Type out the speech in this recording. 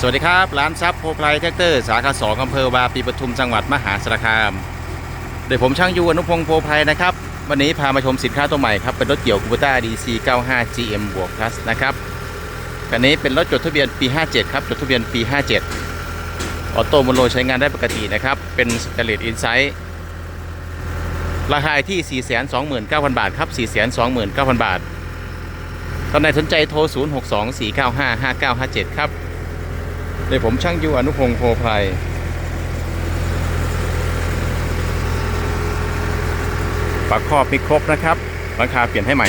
สวัสดีครับ ร้านซับโพไพรแท็กเตอร์สาขาสองอำเภอวาปีปทุมจังหวัดมหาสารคามโดยผมช่างยูอนุพงศ์โพไพรนะครับ วันนี้พามาชมสินค้าตัวใหม่ครับ เป็นรถเกี่ยวคูปต้า DC 95 GM บวก plus นะครับคันนี้เป็นรถจดทะเบียนปี 57 ครับ จดทะเบียนปี 57 ออโต้โมโลใช้งานได้ปกตินะครับ เป็นสเตเลตอินไซต์ราคาที่ 429,000 บาทครับ 429,000 บาทท่านใดสนใจโทร 0624955957 ครับ เดยผมช่างยูอนุพงศ์โพไพรปากครอบมีครบนะครับหลังคาเปลี่ยนให้ใหม่